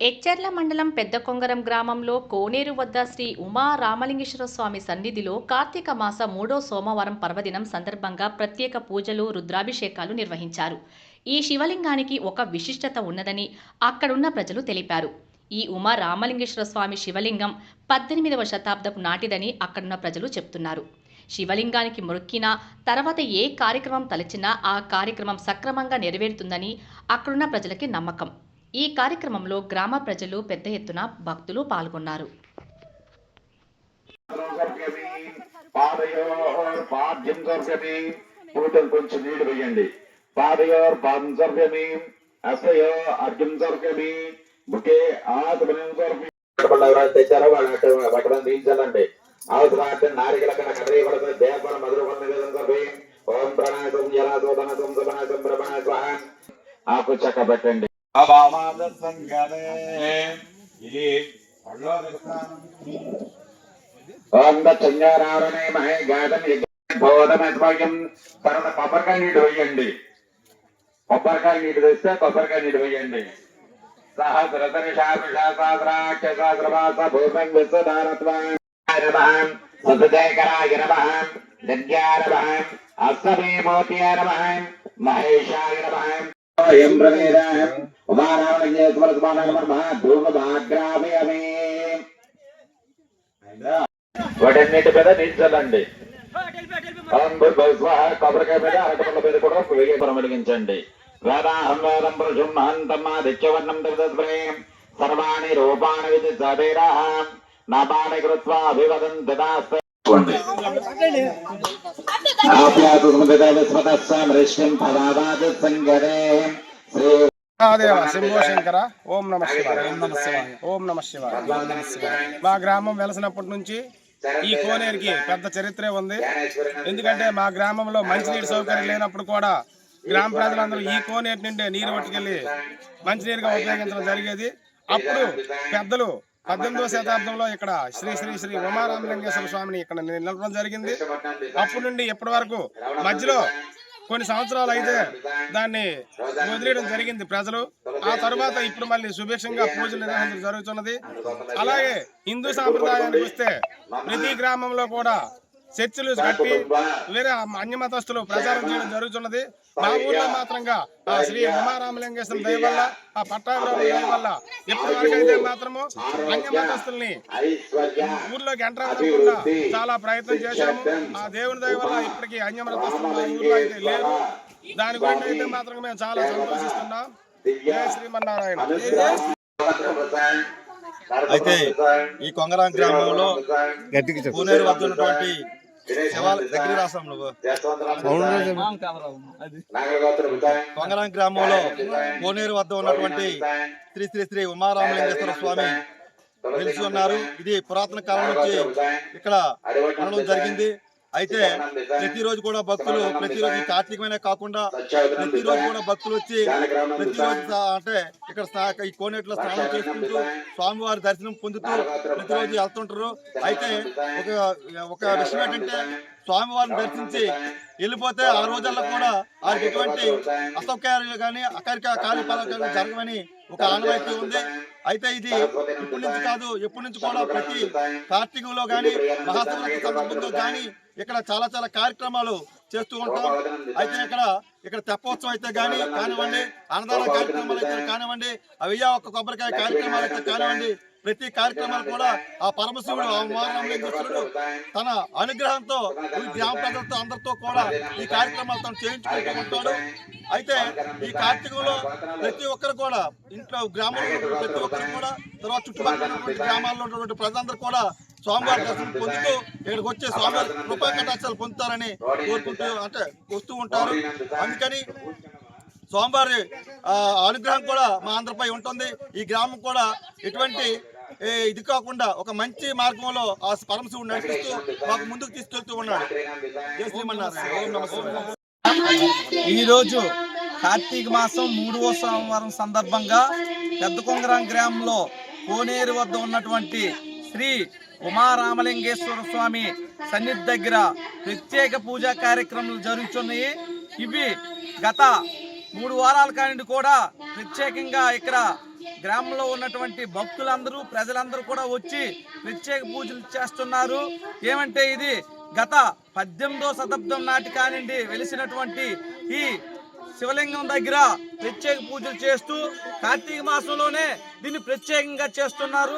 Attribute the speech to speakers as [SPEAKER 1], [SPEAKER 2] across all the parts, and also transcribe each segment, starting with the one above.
[SPEAKER 1] ఎచ్చెర్ల మండలం పెద్ద కొంగరం గ్రామంలో కోనేరు వద్ద శ్రీ ఉమా రామలింగేశ్వర స్వామి సన్నిధిలో కార్తీక మాస మూడో సోమవారం పర్వదినం సందర్భంగా ప్రత్యేక పూజలు రుద్రాభిషేకాలు నిర్వహించారు. ఈ శివలింగానికి ఒక విశిష్టత ఉన్నదని అక్కడున్న ప్రజలు తెలిపారు. ఈ ఉమా రామలింగేశ్వర స్వామి శివలింగం పద్దెనిమిదవ శతాబ్దపు నాటిదని అక్కడున్న ప్రజలు చెప్తున్నారు. శివలింగానికి మొక్కినా తర్వాత ఏ కార్యక్రమం తలచినా ఆ కార్యక్రమం సక్రమంగా నెరవేరుతుందని అక్కడున్న ప్రజలకి నమ్మకం. ఈ కార్యక్రమంలో గ్రామ ప్రజలు పెద్ద ఎత్తున భక్తులు పాల్గొన్నారు.
[SPEAKER 2] పాద్యం కొంచెం నీళ్ళు వేయండి పాదయోర్ పాదం సర్గమి అసయో అర్జున్ సర్గమి బుకే ఆత్మనం సర్గమి తెచ్చారో వాళ్ళు తీయించాలండి నారికల కన్నా పడుతుంది దేవపర ఓం ప్రణాశం జలాశోధనసం సపనాశం స్వాహ ఆకు చక్క పెట్టండి అభామాద సంగమే ఇది ఓం దచ్చంగారావణే మహే గాతం బోధమద్వయం తర్వాత కొబ్బరికాయ నీళ్ళు వేయండి కొబ్బరికాయ నీళ్ళు వేస్తే కొబ్బరికాయ నీళ్ళు వేయండి సహస్రతనిషాభిషాసాద్రాక్షసాద్రవాస నమః సతజయకరాయ నమః దివ్యాయ నమః మహేశాయ నమః ఓం ప్రవేదాయ ఉమారావణ్యేశ్వర సుమాన నమః ధూమభాగ్రామయమే వాటన్నిటి మీద నిల్చోలండి కొబ్బరికాయ మీద అరటిపళ్ళ మీద కూడా వెలిగించండి వేదాహం వేదం పురుషం మహంతం సర్వాణి రూపాణి విధి సవేరా కృత్వా అభివదం దదాస్తండి
[SPEAKER 3] మహాదేవ శంభో శంకర ఓం నమ శివాయ. ఓం నమ శివాయ. ఓం నమ శివాయ. మా గ్రామం వెలసినప్పటి నుంచి ఈ కోనేరుకి పెద్ద చరిత్రే ఉంది. ఎందుకంటే మా గ్రామంలో మంచినీటి సౌకర్యం లేనప్పుడు కూడా గ్రామ ప్రజలందరూ ఈ కోనేరు నుండి నీరు పట్టుకెళ్ళి మంచినీరుగా ఉపయోగించడం జరిగేది. అప్పుడు పెద్దలు పద్దెనిమిదవ శతాబ్దంలో ఇక్కడ శ్రీ శ్రీ శ్రీ ఉమారామలింగేశ్వర స్వామిని ఇక్కడ నిలపడం జరిగింది. అప్పటి నుండి ఇప్పటి వరకు మధ్యలో కొన్ని సంవత్సరాలు అయితే దాన్ని వదిలేయడం జరిగింది ప్రజలు. ఆ తర్వాత ఇప్పుడు మళ్ళీ సుభిక్షంగా పూజలు నిర్వహించడం జరుగుతున్నది. అలాగే హిందూ సాంప్రదాయానికి వస్తే ప్రతి గ్రామంలో కూడా చర్చిలు కట్టి వేరే అన్యమతస్తులు ప్రచారం చేయడం జరుగుతున్నది. మా ఊర్లో మాత్రంగా ఆ శ్రీ ఉమారామలింగేశ్వరం దయ వల్ల ఆ పట్టాభిరామ దయ వల్ల ఇప్పటి వరకు అయితే మాత్రము అన్యమతస్తుల్ని ఊర్లోకి ఎంటర్ అవ్వకుండా చాలా ప్రయత్నం చేశాము. ఆ దేవుని దయ వల్ల ఇప్పటికీ అన్యమతస్తులు మా ఊర్లో అయితే లేరు. దాని గురించి అయితే మాత్రం మేము చాలా సంతోషిస్తున్నాం. జయ శ్రీమన్నారాయణ.
[SPEAKER 4] అయితే ఈ కొంగరాం గ్రామంలో పూనేరు వద్ద ఉన్నటువంటి కొంగరాం గ్రామంలో కోనేరు వద్ద ఉన్నటువంటి శ్రీ శ్రీ శ్రీ ఉమారామలింగేశ్వర స్వామి వెలిసి ఉన్నారు. ఇది పురాతన కాలం నుంచి ఇక్కడ ఉండడం జరిగింది. అయితే ప్రతిరోజు కూడా భక్తులు ప్రతిరోజు కార్తీకమైన కాకుండా ప్రతిరోజు కూడా భక్తులు వచ్చి ప్రతిరోజు అంటే ఇక్కడ ఈ కోనేటిలో స్నానం చేసుకుంటూ స్వామివారి దర్శనం పొందుతూ ప్రతిరోజు వెళ్తుంటారు. అయితే ఒక ఒక విషయం ఏంటంటే స్వామివారిని దర్శించి వెళ్ళిపోతే ఆ రోజుల్లో కూడా వారికి ఎటువంటి అసౌకర్యాలు కానీ అకారిక కార్యపాలలు కానీ జరగమని ఒక ఆనవాయితీ ఉంది. అయితే ఇది ఇప్పటి నుంచి కాదు ఎప్పటి నుంచి కూడా ప్రతి కార్తీకంలో కానీ మహాశివరాత్రి సందర్భంలో కానీ ఇక్కడ చాలా చాలా కార్యక్రమాలు చేస్తూ ఉంటాం. అయితే ఇక్కడ ఇక్కడ తెప్పోత్సవం అయితే కానీ కానివ్వండి అన్నదాన కార్యక్రమాలు అయితే కానివ్వండి అవి ఒక కొబ్బరికాయ కార్యక్రమాలు అయితే కానివ్వండి ప్రతి కార్యక్రమాలు కూడా ఆ పరమశివుడు ఆ ఉమారామలింగేశ్వరుడు తన అనుగ్రహంతో ఈ గ్రామ ప్రజలతో అందరితో కూడా ఈ కార్యక్రమాలు తను చేయించుకుంటూ ఉంటాడు. అయితే ఈ కార్తీకంలో ప్రతి ఒక్కరు కూడా ఇంట్లో గ్రామంలో ప్రతి ఒక్కరు కూడా తర్వాత చుట్టుపక్కల గ్రామాల్లో ఉన్నటువంటి ప్రజలందరూ కూడా స్వామివారి దర్శనం పొందుతూ ఇక్కడికి వచ్చే స్వామివారి కృపా కటాక్షాలు పొందుతారని కోరుకుంటూ అంటే వస్తూ ఉంటారు. అందుకని స్వామివారి అనుగ్రహం కూడా మా అందరిపై ఉంటుంది. ఈ గ్రామం కూడా ఎటువంటి ఇది కాకుండా ఒక మంచి మార్గంలో ఆ పరమశివుడు నడిపిస్తూ మాకు ముందుకు తీసుకెళ్తూ ఉన్నాడు.
[SPEAKER 5] ఈరోజు కార్తీక మాసం మూడవ సోమవారం సందర్భంగా పెద్ద కొంగరం గ్రామంలో కోనేరు వద్ద ఉన్నటువంటి శ్రీ ఉమారామలింగేశ్వర స్వామి సన్నిధి దగ్గర ప్రత్యేక పూజా కార్యక్రమాలు జరుగుతున్నాయి ఇవి గత మూడు వారాల కానిండి కూడా ప్రత్యేకంగా ఇక్కడ గ్రామంలో ఉన్నటువంటి భక్తులందరూ ప్రజలందరూ కూడా వచ్చి ప్రత్యేక పూజలు చేస్తున్నారు. ఏమంటే ఇది గత పద్దెనిమిదో శతాబ్దం నాటి కానిండి వెలిసినటువంటి ఈ శివలింగం దగ్గర ప్రత్యేక పూజలు చేస్తూ కార్తీక మాసంలోనే దీన్ని ప్రత్యేకంగా చేస్తున్నారు.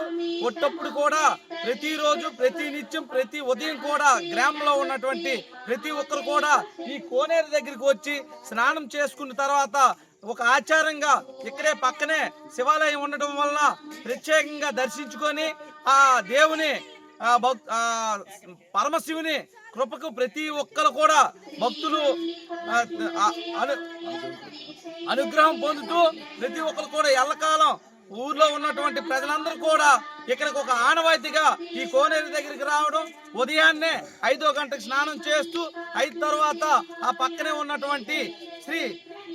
[SPEAKER 5] ఒట్టప్పుడు కూడా ప్రతిరోజు ప్రతి నిత్యం ప్రతి ఉదయం కూడా గ్రామంలో ఉన్నటువంటి ప్రతి ఒక్కరు కూడా ఈ కోనేరు దగ్గరికి వచ్చి స్నానం చేసుకున్న తర్వాత ఒక ఆచారంగా ఇక్కడే పక్కనే శివాలయం ఉండటం వల్ల ప్రత్యేకంగా దర్శించుకొని ఆ దేవుని భక్- పరమశివుని కృపకు ప్రతి ఒక్కరు కూడా భక్తులు అనుగ్రహం పొందుతూ ప్రతి ఒక్కరు కూడా ఎల్లకాలం ఊర్లో ఉన్నటువంటి ప్రజలందరూ కూడా ఇక్కడికి ఒక ఆనవాయితీగా ఈ కోనేరు దగ్గరికి రావడం ఉదయాన్నే ఐదో గంటకు స్నానం చేస్తూ ఐదు తర్వాత ఆ పక్కనే ఉన్నటువంటి శ్రీ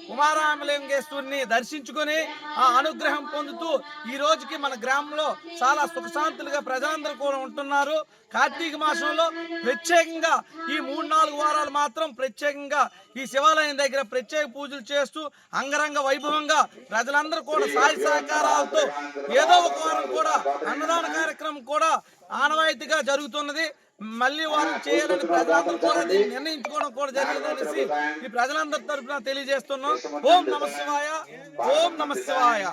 [SPEAKER 5] కుమారామలింగేశ్వరిని దర్శించుకొని ఆ అనుగ్రహం పొందుతూ ఈ రోజుకి మన గ్రామంలో చాలా సుఖశాంతులుగా ప్రజలందరూ కూడా ఉంటున్నారు. కార్తీక మాసంలో ప్రత్యేకంగా ఈ మూడు నాలుగు వారాలు మాత్రం ప్రత్యేకంగా ఈ శివాలయం దగ్గర ప్రత్యేక పూజలు చేస్తూ అంగరంగ వైభవంగా ప్రజలందరూ కూడా సాయి సహకారాలతో ఏదో ఒక వారం కూడా అన్నదాన కార్యక్రమం కూడా ఆనవాయితీగా జరుగుతున్నది. మళ్ళీ వారు చేయాలని ప్రజలందరూ కూడా దీన్ని నిర్ణయించుకోవడం కూడా జరిగిందనేసి ఈ ప్రజలందరి తరపున తెలియజేస్తున్నాం. ఓం నమ శివాయ. ఓం నమ శివాయ.